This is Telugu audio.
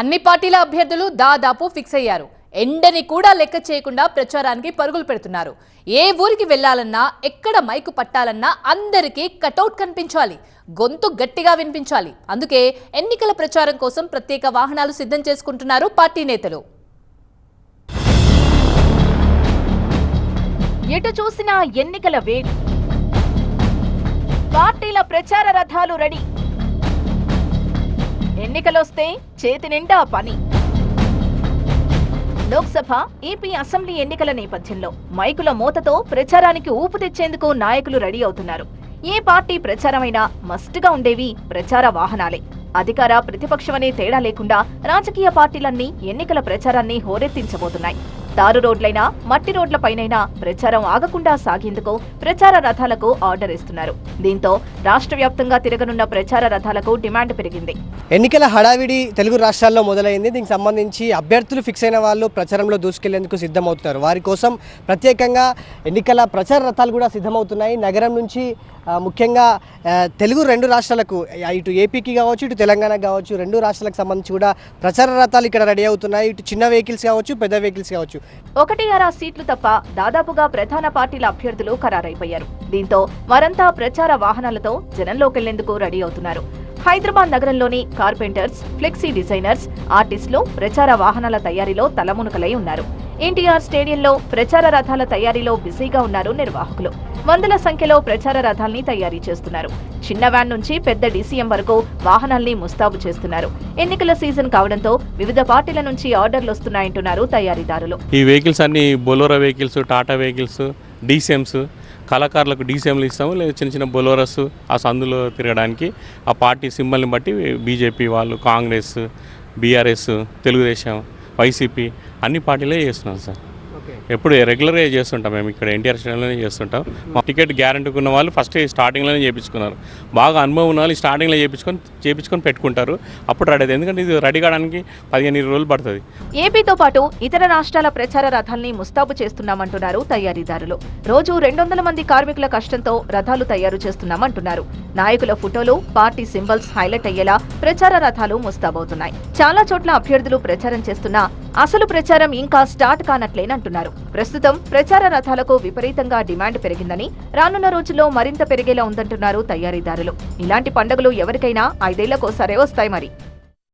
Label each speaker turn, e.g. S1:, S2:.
S1: అన్ని పార్టీల అభ్యర్థులు దాదాపు ఫిక్స్ అయ్యారు. ఎండని కూడా లెక్క చేయకుండా ప్రచారానికి పరుగులు పెడుతున్నారు. ఏ ఊరికి వెళ్ళాలన్నా ఎక్కడ మైకు పట్టాలన్నా అందరికీ కటౌట్ కనిపించాలి. గొంతు గట్టిగా వినిపించాలి. అందుకే ఎన్నికల ప్రచారం కోసం ప్రత్యేక వాహనాలు సిద్ధం చేసుకుంటున్నారు పార్టీ నేతలు.
S2: ఎటు చూసినా ఎన్నికల వేడి. పార్టీల ప్రచార రథాలు రెడీ. ఎన్నికలొస్తే చేతి నిండా పని. లోక్సభ ఏపీ అసెంబ్లీ ఎన్నికల నేపథ్యంలో మైకుల మూతతో ప్రచారానికి ఊపు తెచ్చేందుకు నాయకులు రెడీ అవుతున్నారు. ఏ పార్టీ ప్రచారమైనా మస్ట్గా ఉండేవి ప్రచార వాహనాలే. అధికార ప్రతిపక్షమనే తేడా లేకుండా రాజకీయ పార్టీలన్నీ ఎన్నికల ప్రచారాన్ని హోరెత్తించబోతున్నాయి. తారు రోడ్లైనా మట్టి రోడ్లపైనైనా ప్రచారం ఆగకుండా సాగేందుకు ప్రచార రథాలకు ఆర్డర్ ఇస్తున్నారు. దీంతో రాష్ట్ర వ్యాప్తంగా తిరగనున్న ప్రచార రథాలకు డిమాండ్ పెరిగింది.
S3: ఎన్నికల హడావిడి తెలుగు రాష్ట్రాల్లో మొదలైంది. దీనికి సంబంధించి అభ్యర్థులు ఫిక్స్ అయిన వాళ్ళు ప్రచారంలో దూసుకెళ్ళేందుకు సిద్ధమవుతున్నారు. వారి కోసం ప్రత్యేకంగా ఎన్నికల ప్రచార రథాలు కూడా సిద్ధమవుతున్నాయి. నగరం నుంచి ముఖ్యంగా తెలుగు రెండు రాష్ట్రాలకు ఇటు ఏపీకి కావచ్చు ఇటు తెలంగాణకు కావచ్చు రెండు రాష్ట్రాలకు సంబంధించి కూడా ప్రచార రథాలు ఇక్కడ రెడీ అవుతున్నాయి. ఇటు చిన్న వెహికల్స్ కావచ్చు పెద్ద వెహికల్స్ కావచ్చు.
S2: ఒకటి అరా సీట్లు తప్ప దాదాపుగా ప్రధాన పార్టీల అభ్యర్థులు ఖరారైపోయారు. దీంతో వారంతా ప్రచార వాహనాలతో జనంలోకెళ్ళేందుకు రెడీ అవుతున్నారు. హైదరాబాద్ నగరంలోని కార్పెంటర్స్ ఫ్లెక్సీ డిజైనర్స్ ఆర్టిస్టులు ప్రచార వాహనాల తయారీలో తలమునకలై ఉన్నారు. ఎన్టీఆర్ స్టేడియంలో ప్రచార రథాల తయారీలో బిజీగా ఉన్నారు నిర్వాహకులు. వందల సంఖ్యలో ప్రచార రథాల్ని తయారీ చేస్తున్నారు. చిన్న వ్యాన్ నుంచి పెద్ద డీసీఎం వరకు వాహనాల్ని ముస్తాబు చేస్తున్నారు. ఎన్నికల సీజన్ కావడంతో వివిధ పార్టీల నుంచి ఆర్డర్లు వస్తున్నాయంటున్నారు తయారీదారులు.
S4: ఈ వెహికల్స్ అన్ని Bolero vehicles Tata vehicles DCMs కళాకారులకు డీసీఎంలు ఇస్తాము లేదా చిన్న చిన్న బొలోరస్ ఆ సందులో తిరగడానికి. ఆ పార్టీ సింబల్ని బట్టి బీజేపీ వాళ్ళు కాంగ్రెస్ బీఆర్ఎస్ తెలుగుదేశం వైసీపీ అన్ని పార్టీలే చేస్తున్నాం సార్. ఎప్పుడు రెగ్యులర్గా చేస్తుంటాం మేము ఇక్కడ ఎన్టీఆర్ స్టేడియంలోనే చేస్తుంటాం. మా టికెట్ గ్యారంటీ ఉన్న వాళ్ళు ఫస్ట్ స్టార్టింగ్లోనే చేయించుకున్నారు బాగా అనుభవం ఉన్న వాళ్ళు స్టార్టింగ్లో చేయించుకొని చేయించుకొని పెట్టుకుంటారు. అప్పుడు రెడీ అవుతుంది. ఎందుకంటే ఇది రెడీ కావడానికి పదిహేను ఇరవై రోజులు పడుతుంది.
S2: ఏపీతో పాటు ఇతర రాష్ట్రాల ప్రచార రథాల్ని ముస్తాబు చేస్తున్నామంటున్నారు తయారీదారులు. రోజు రెండు వందల మంది కార్మికుల కష్టంతో రథాలు తయారు చేస్తున్నామంటున్నారు. నాయకుల ఫోటోలు పార్టీ సింబల్స్ హైలైట్ అయ్యేలా ప్రచార రథాలు ముస్తాబవుతున్నాయి. చాలా చోట్ల అభ్యర్థులు ప్రచారం చేస్తున్నా అసలు ప్రచారం ఇంకా స్టార్ట్ కానట్లేనంటున్నారు ప్రస్తుతం ప్రచార రథాలకు విపరీతంగా డిమాండ్ పెరిగిందని రానున్న రోజుల్లో మరింత పెరిగేలా ఉందంటున్నారు తయారీదారులు. ఇలాంటి పండుగలు ఎవరికైనా ఐదేళ్ళకోసారే వస్తాయి మరి.